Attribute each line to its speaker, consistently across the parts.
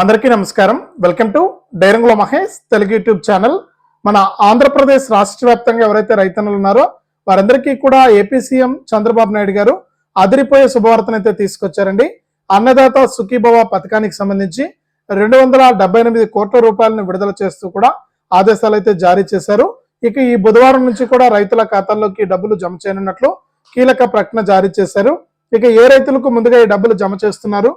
Speaker 1: అందరికీ నమస్కారం. Welcome to Dairangula Mahesh Telugu YouTube channel. మన ఆంధ్రప్రదేశ్ రాష్ట్ర వ్యాప్తంగా ఎవరైతే రైతన్నులు ఉన్నారో వారందరికీ కూడా ఏపీ సీఎం చంద్రబాబు నాయుడు గారు అదిరిపోయే శుభవార్తను అయితే తీసుకొచ్చారండి. అన్నదాత సుఖీభవ పథకానికి సంబంధించి రెండు వందల డెబ్బై ఎనిమిది కోట్ల రూపాయలను విడుదల చేస్తూ కూడా ఆదేశాలు అయితే జారీ చేశారు. ఇక ఈ బుధవారం నుంచి కూడా రైతుల ఖాతాల్లోకి డబ్బులు జమ చేయనున్నట్లు కీలక ప్రకటన జారీ చేశారు. ఇక ఏ రైతులకు ముందుగా ఈ డబ్బులు జమ చేస్తున్నారు?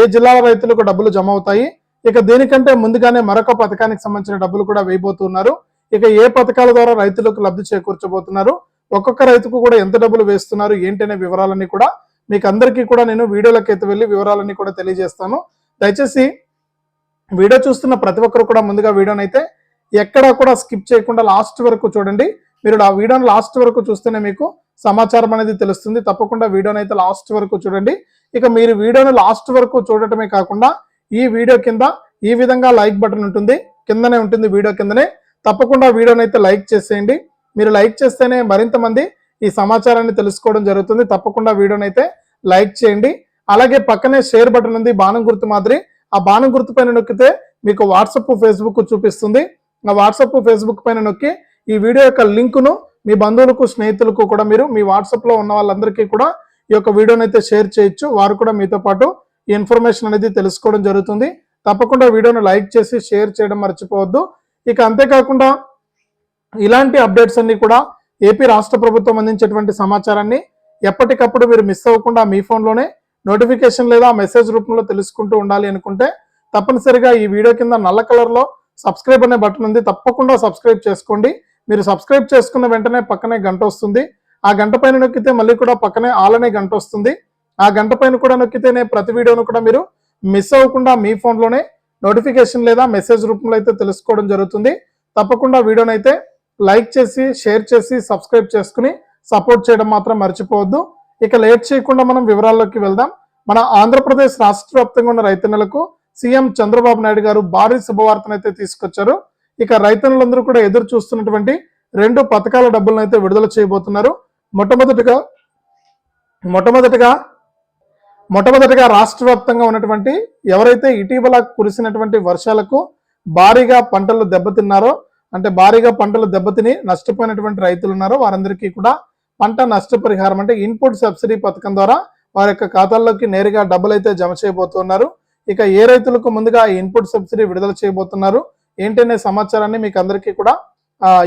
Speaker 1: ఏ జిల్లాల రైతులకు డబ్బులు జమ అవుతాయి? ఇక దీనికంటే ముందుగానే మరొక పథకానికి సంబంధించిన డబ్బులు కూడా వేయబోతున్నారు. ఇక ఏ పథకాల ద్వారా రైతులకు లబ్ధి చేకూర్చబోతున్నారు? ఒక్కొక్క రైతుకు కూడా ఎంత డబ్బులు వేస్తున్నారు? ఏంటనే వివరాలన్నీ కూడా మీకు అందరికీ కూడా నేను వీడియోలోకి అయితే వెళ్ళి వివరాలన్నీ కూడా తెలియజేస్తాను. దయచేసి వీడియో చూస్తున్న ప్రతి ఒక్కరు కూడా ముందుగా వీడియోని అయితే ఎక్కడా కూడా స్కిప్ చేయకుండా లాస్ట్ వరకు చూడండి. మీరు ఆ వీడియోని లాస్ట్ వరకు చూస్తేనే మీకు సమాచారం అనేది తెలుస్తుంది. తప్పకుండా వీడియోని అయితే లాస్ట్ వరకు చూడండి. ఇక మీరు వీడియోను లాస్ట్ వరకు చూడటమే కాకుండా ఈ వీడియో కింద ఈ విధంగా లైక్ బటన్ ఉంటుంది. కిందనే ఉంటుంది వీడియో కిందనే. తప్పకుండా వీడియోని అయితే లైక్ చేసేయండి. మీరు లైక్ చేస్తేనే మరింత మంది ఈ సమాచారాన్ని తెలుసుకోవడం జరుగుతుంది. తప్పకుండా వీడియోని అయితే లైక్ చేయండి. అలాగే పక్కనే షేర్ బటన్ ఉంది బాణం గుర్తు మాదిరి. ఆ బాణం గుర్తు పైన నొక్కితే మీకు వాట్సప్ ఫేస్బుక్ చూపిస్తుంది. ఆ వాట్సప్ ఫేస్బుక్ పైన నొక్కి ఈ వీడియో యొక్క లింకును మీ బంధువులకు స్నేహితులకు కూడా మీరు మీ వాట్సాప్లో ఉన్న వాళ్ళందరికీ కూడా ఈ యొక్క వీడియోని అయితే షేర్ చేయొచ్చు. వారు కూడా మీతో పాటు ఈ ఇన్ఫర్మేషన్ అనేది తెలుసుకోవడం జరుగుతుంది. తప్పకుండా వీడియోను లైక్ చేసి షేర్ చేయడం మర్చిపోవద్దు. ఇక అంతేకాకుండా ఇలాంటి అప్డేట్స్ అన్ని కూడా ఏపీ రాష్ట్ర ప్రభుత్వం అందించేటువంటి సమాచారాన్ని ఎప్పటికప్పుడు మీరు మిస్ అవ్వకుండా మీ ఫోన్లోనే నోటిఫికేషన్ లేదా మెసేజ్ రూపంలో తెలుసుకుంటూ ఉండాలి అనుకుంటే తప్పనిసరిగా ఈ వీడియో కింద నల్ల కలర్లో సబ్స్క్రైబ్ అనే బటన్ ఉంది. తప్పకుండా సబ్స్క్రైబ్ చేసుకోండి. మీరు సబ్స్క్రైబ్ చేసుకున్న వెంటనే పక్కనే గంట వస్తుంది. ఆ గంట పైన నొక్కితే మళ్ళీ కూడా పక్కనే ఆల్ అనే గంట వస్తుంది. ఆ గంట పైన కూడా నొక్కితేనే ప్రతి వీడియోను కూడా మీరు మిస్ అవ్వకుండా మీ ఫోన్లోనే నోటిఫికేషన్ లేదా మెసేజ్ రూపంలో అయితే తెలుసుకోవడం జరుగుతుంది. తప్పకుండా వీడియోని అయితే లైక్ చేసి షేర్ చేసి సబ్స్క్రైబ్ చేసుకుని సపోర్ట్ చేయడం మాత్రం మర్చిపోవద్దు. ఇక లేట్ చేయకుండా మనం వివరాల్లోకి వెళ్దాం. మన ఆంధ్రప్రదేశ్ రాష్ట్ర వ్యాప్తంగా ఉన్న రైతన్నలకు సీఎం చంద్రబాబు నాయుడు గారు భారీ శుభవార్తను అయితే తీసుకొచ్చారు. ఇక రైతన్నులందరూ కూడా ఎదురు చూస్తున్నటువంటి రెండు పథకాల డబ్బులను అయితే విడుదల చేయబోతున్నారు. మొట్టమొదటిగా మొట్టమొదటిగా మొట్టమొదటిగా రాష్ట్ర వ్యాప్తంగా ఉన్నటువంటి ఎవరైతే ఇటీవల కురిసినటువంటి వర్షాలకు భారీగా పంటలు దెబ్బతిన్నారో అంటే భారీగా పంటలు దెబ్బతిని నష్టపోయినటువంటి రైతులు ఉన్నారో వారందరికీ కూడా పంట నష్టపరిహారం అంటే ఇన్పుట్ సబ్సిడీ పథకం ద్వారా వారి యొక్క ఖాతాల్లోకి నేరుగా డబ్బులు అయితే జమ చేయబోతున్నారు. ఇక ఏ రైతులకు ముందుగా ఈ ఇన్పుట్ సబ్సిడీ విడుదల చేయబోతున్నారు ఏంటనే సమాచారాన్ని మీకు అందరికీ కూడా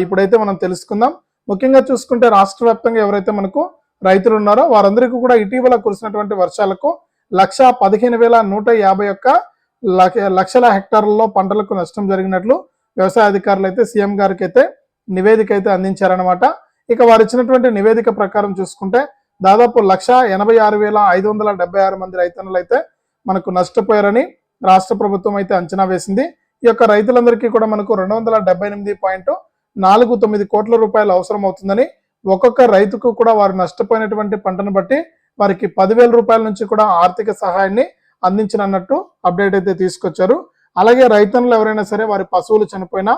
Speaker 1: ఇప్పుడైతే మనం తెలుసుకుందాం. ముఖ్యంగా చూసుకుంటే రాష్ట్ర వ్యాప్తంగా ఎవరైతే మనకు రైతులు ఉన్నారో వారందరికీ కూడా ఇటీవల కురిసినటువంటి వర్షాలకు లక్ష పదిహేను వేల నూట యాభై ఒక్క లక్షల హెక్టార్లలో పంటలకు నష్టం జరిగినట్లు వ్యవసాయ అధికారులు అయితే సీఎం గారికి అయితే నివేదిక అయితే అందించారనమాట ఇక వారు ఇచ్చినటువంటి నివేదిక ప్రకారం చూసుకుంటే దాదాపు లక్ష ఎనభై ఆరు వేల ఐదు వందల డెబ్బై ఆరు మంది రైతన్నులు అయితే మనకు నష్టపోయారని రాష్ట్ర ప్రభుత్వం అయితే అంచనా వేసింది. ఈ యొక్క రైతులందరికీ కూడా మనకు రెండు వందల డెబ్బై ఎనిమిది పాయింట్ నాలుగు తొమ్మిది కోట్ల రూపాయలు అవసరం అవుతుందని ఒక్కొక్క రైతుకు కూడా వారు నష్టపోయినటువంటి పంటను బట్టి వారికి పదివేల రూపాయల నుంచి కూడా ఆర్థిక సహాయాన్ని అందించనన్నట్టు అప్డేట్ అయితే తీసుకొచ్చారు. అలాగే రైతన్నులు ఎవరైనా సరే వారి పశువులు చనిపోయినా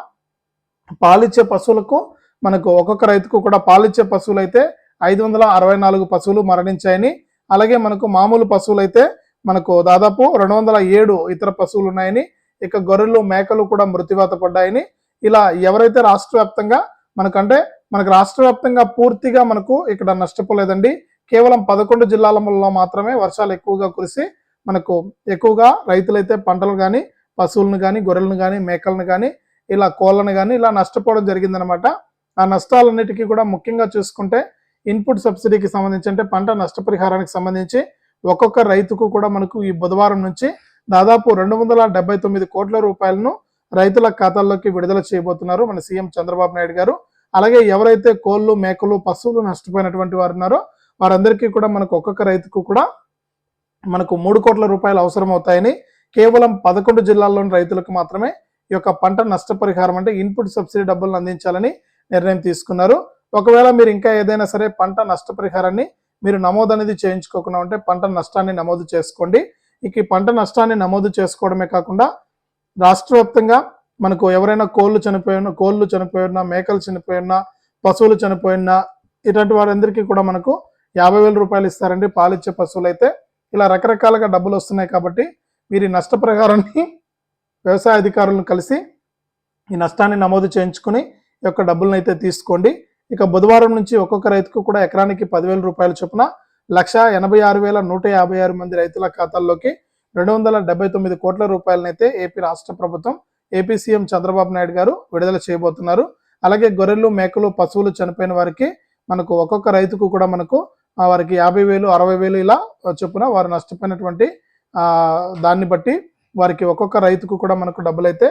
Speaker 1: పాలిచ్చే పశువులకు మనకు ఒక్కొక్క రైతుకు కూడా పాలిచ్చే పశువులు అయితే ఐదు వందల అరవై నాలుగు పశువులు మరణించాయని అలాగే మనకు మామూలు పశువులు అయితే మనకు దాదాపు రెండు వందల ఏడు ఇతర పశువులు ఉన్నాయని ఇక గొర్రెలు మేకలు కూడా మృతివాత పడ్డాయని ఇలా ఎవరైతే రాష్ట్ర వ్యాప్తంగా మనకంటే మనకు రాష్ట్ర వ్యాప్తంగా పూర్తిగా మనకు ఇక్కడ నష్టపోలేదండి. కేవలం పదకొండు జిల్లాలలో మాత్రమే వర్షాలు ఎక్కువగా కురిసి మనకు ఎక్కువగా రైతులైతే పంటలు కానీ పశువులను కానీ గొర్రెలను కానీ మేకలను కానీ ఇలా కోళ్ళను కానీ ఇలా నష్టపోవడం జరిగిందనమాట ఆ నష్టాలన్నిటికీ కూడా ముఖ్యంగా చూసుకుంటే ఇన్పుట్ సబ్సిడీకి సంబంధించి అంటే పంట నష్టపరిహారానికి సంబంధించి ఒక్కొక్క రైతుకు కూడా మనకు ఈ బుధవారం నుంచి దాదాపు రెండు వందల డెబ్బై తొమ్మిది కోట్ల రూపాయలను రైతుల ఖాతాల్లోకి విడుదల చేయబోతున్నారు మన సీఎం చంద్రబాబు నాయుడు గారు. అలాగే ఎవరైతే కోళ్ళు మేకలు పశువులు నష్టపోయినటువంటి వారు ఉన్నారో వారందరికీ కూడా మనకు ఒక్కొక్క రైతుకు కూడా మనకు మూడు కోట్ల రూపాయలు అవసరం అవుతాయని కేవలం పదకొండు జిల్లాల్లోని రైతులకు మాత్రమే ఈ యొక్క పంట నష్టపరిహారం అంటే ఇన్పుట్ సబ్సిడీ డబ్బులను అందించాలని నిర్ణయం తీసుకున్నారు. ఒకవేళ మీరు ఇంకా ఏదైనా సరే పంట నష్టపరిహారాన్ని మీరు నమోదు అనేది చేయించుకోకుండా ఉంటే పంట నష్టాన్ని నమోదు చేసుకోండి. ఇక ఈ పంట నష్టాన్ని నమోదు చేసుకోవడమే కాకుండా రాష్ట్ర వ్యాప్తంగా మనకు ఎవరైనా కోళ్ళు చనిపోయిన కోళ్ళు చనిపోయినా మేకలు చనిపోయినా పశువులు చనిపోయినా ఇటువంటి వారందరికీ కూడా మనకు యాభై వేల రూపాయలు ఇస్తారండి. పాలిచ్చే పశువులు అయితే ఇలా రకరకాలుగా డబ్బులు వస్తున్నాయి కాబట్టి మీరు ఈ నష్టప్రకారాన్ని వ్యవసాయ అధికారులను కలిసి ఈ నష్టాన్ని నమోదు చేయించుకుని ఈ యొక్క డబ్బులను అయితే తీసుకోండి. ఇక బుధవారం నుంచి ఒక్కొక్క రైతుకు కూడా ఎకరానికి పదివేల రూపాయల చొప్పున లక్ష ఎనభై ఆరు వేల నూట యాభై ఆరు మంది రైతుల ఖాతాల్లోకి రెండు వందల డెబ్బై తొమ్మిది కోట్ల రూపాయలనైతే ఏపీ రాష్ట్ర ప్రభుత్వం ఏపీ సీఎం చంద్రబాబు నాయుడు గారు విడుదల చేయబోతున్నారు. అలాగే గొర్రెలు మేకలు పశువులు చనిపోయిన వారికి మనకు ఒక్కొక్క రైతుకు కూడా మనకు వారికి యాభై వేలు అరవై వేలు ఇలా చొప్పున వారు నష్టపోయినటువంటి దాన్ని బట్టి వారికి ఒక్కొక్క రైతుకు కూడా మనకు డబ్బులైతే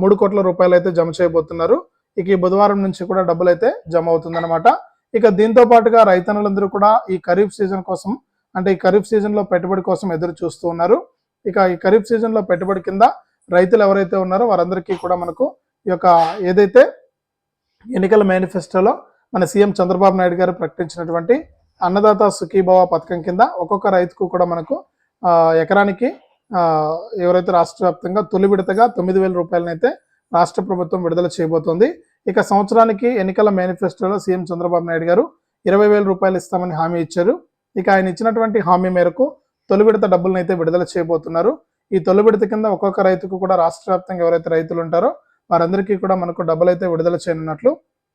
Speaker 1: మూడు కోట్ల రూపాయలు అయితే జమ చేయబోతున్నారు. ఇక ఈ బుధవారం నుంచి కూడా డబ్బులు అయితే జమ అవుతుందన్నమాట. ఇక దీంతో పాటుగా రైతన్నులందరూ కూడా ఈ ఖరీఫ్ సీజన్ కోసం అంటే ఈ ఖరీఫ్ సీజన్లో పెట్టుబడి కోసం ఎదురు చూస్తూ ఉన్నారు. ఇక ఈ ఖరీఫ్ సీజన్లో పెట్టుబడి కింద రైతులు ఎవరైతే ఉన్నారో వారందరికీ కూడా మనకు ఈ యొక్క ఏదైతే ఎన్నికల మేనిఫెస్టోలో మన సీఎం చంద్రబాబు నాయుడు గారు ప్రకటించినటువంటి అన్నదాత సుఖీభవ పథకం కింద ఒక్కొక్క రైతుకు కూడా మనకు ఎకరానికి ఎవరైతే రాష్ట్ర వ్యాప్తంగా తొలి విడతగా తొమ్మిది వేల రూపాయలనైతే రాష్ట్ర ప్రభుత్వం విడుదల చేయబోతోంది. ఇక సంవత్సరానికి ఎన్నికల మేనిఫెస్టోలో సీఎం చంద్రబాబు నాయుడు గారు ఇరవై వేల రూపాయలు ఇస్తామని హామీ ఇచ్చారు. ఇక ఆయన ఇచ్చినటువంటి హామీ మేరకు తొలి విడత డబ్బులను అయితే విడుదల చేయబోతున్నారు. ఈ తొలి విడత కింద ఒక్కొక్క రైతుకు కూడా రాష్ట్ర వ్యాప్తంగా ఎవరైతే రైతులు ఉంటారో వారందరికీ కూడా మనకు డబ్బులు అయితే విడుదల చేయనున్నట్లు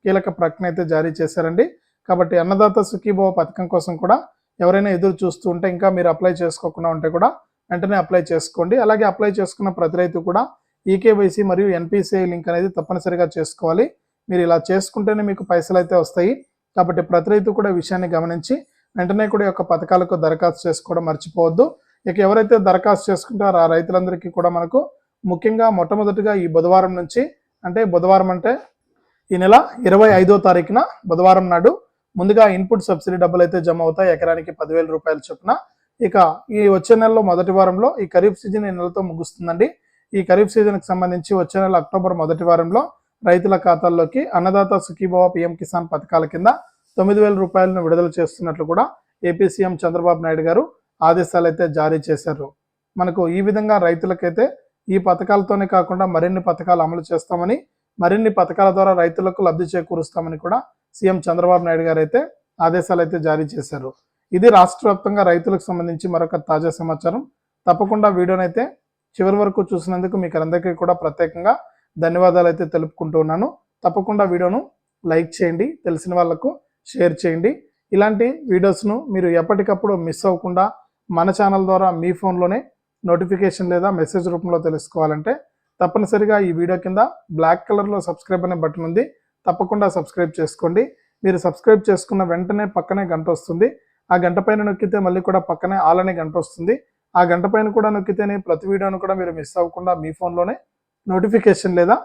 Speaker 1: కీలక ప్రకటన అయితే జారీ చేశారండి. కాబట్టి అన్నదాత సుఖీభవ పథకం కోసం కూడా ఎవరైనా ఎదురు చూస్తూ ఉంటే ఇంకా మీరు అప్లై చేసుకోకుండా ఉంటే కూడా వెంటనే అప్లై చేసుకోండి. అలాగే అప్లై చేసుకున్న ప్రతి రైతు కూడా ఈకేవైసీ మరియు ఎన్పిసిఐ లింక్ అనేది తప్పనిసరిగా చేసుకోవాలి. మీరు ఇలా చేసుకుంటేనే మీకు పైసలు అయితే వస్తాయి. కాబట్టి ప్రతి రైతు కూడా విషయాన్ని గమనించి వెంటనే కూడా యొక్క పథకాలకు దరఖాస్తు చేసుకోవడం మర్చిపోవద్దు. ఇక ఎవరైతే దరఖాస్తు చేసుకుంటారో ఆ రైతులందరికీ కూడా మనకు ముఖ్యంగా మొట్టమొదటిగా ఈ బుధవారం నుంచి అంటే బుధవారం అంటే ఈ నెల ఇరవై ఐదో తారీఖున బుధవారం నాడు ముందుగా ఇన్పుట్ సబ్సిడీ డబ్బులు అయితే జమ అవుతాయి ఎకరానికి పదివేల రూపాయల చొప్పున. ఇక ఈ వచ్చే నెలలో మొదటి వారంలో ఈ ఖరీఫ్ సీజన్ ఈ నెలతో ముగుస్తుందండి. ఈ ఖరీఫ్ సీజన్కి సంబంధించి వచ్చే నెల అక్టోబర్ మొదటి వారంలో రైతుల ఖాతాల్లోకి అన్నదాత సుఖీభవ పిఎం కిసాన్ పథకాల కింద తొమ్మిది వేల రూపాయలను విడుదల చేస్తున్నట్లు కూడా ఏపీ సీఎం చంద్రబాబు నాయుడు గారు ఆదేశాలు అయితే జారీ చేశారు. మనకు ఈ విధంగా రైతులకైతే ఈ పథకాలతోనే కాకుండా మరిన్ని పథకాలు అమలు చేస్తామని మరిన్ని పథకాల ద్వారా రైతులకు లబ్ధి చేకూరుస్తామని కూడా సీఎం చంద్రబాబు నాయుడు గారు అయితే ఆదేశాలు అయితే జారీ చేశారు. ఇది రాష్ట్ర వ్యాప్తంగా రైతులకు సంబంధించి మరొక తాజా సమాచారం. తప్పకుండా వీడియోనైతే చివరి వరకు చూసినందుకు మీకు అందరికీ కూడా ప్రత్యేకంగా ధన్యవాదాలు అయితే తెలుపుకుంటూ ఉన్నాను. తప్పకుండా వీడియోను లైక్ చేయండి. తెలిసిన వాళ్ళకు షేర్ చేయండి. ఇలాంటి వీడియోస్ను మీరు ఎప్పటికప్పుడు మిస్ అవ్వకుండా మన ఛానల్ ద్వారా మీ ఫోన్లోనే నోటిఫికేషన్ లేదా మెసేజ్ రూపంలో తెలుసుకోవాలంటే తప్పనిసరిగా ఈ వీడియో కింద బ్లాక్ కలర్లో సబ్స్క్రైబ్ అనే బటన్ ఉంది. తప్పకుండా సబ్స్క్రైబ్ చేసుకోండి. మీరు సబ్స్క్రైబ్ చేసుకున్న వెంటనే పక్కనే గంట వస్తుంది. ఆ గంట పైన నొక్కితే మళ్ళీ కూడా పక్కనే ఆల్ అనే గంట వస్తుంది. ఆ గంట పైన కూడా నొక్కితేనే ప్రతి వీడియోను కూడా మీరు మిస్ అవ్వకుండా మీ ఫోన్లోనే నోటిఫికేషన్ లేదా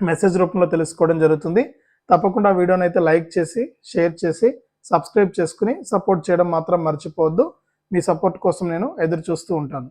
Speaker 1: మెసేజ్ రూపంలో తెలుసుకోవడం జరుగుతుంది. తప్పకుండా వీడియోని అయితే లైక్ చేసి షేర్ చేసి సబ్స్క్రైబ్ చేసుకుని సపోర్ట్ చేయడం మాత్రం మర్చిపోవద్దు. మీ సపోర్ట్ కోసం నేను ఎదురు చూస్తూ ఉంటాను.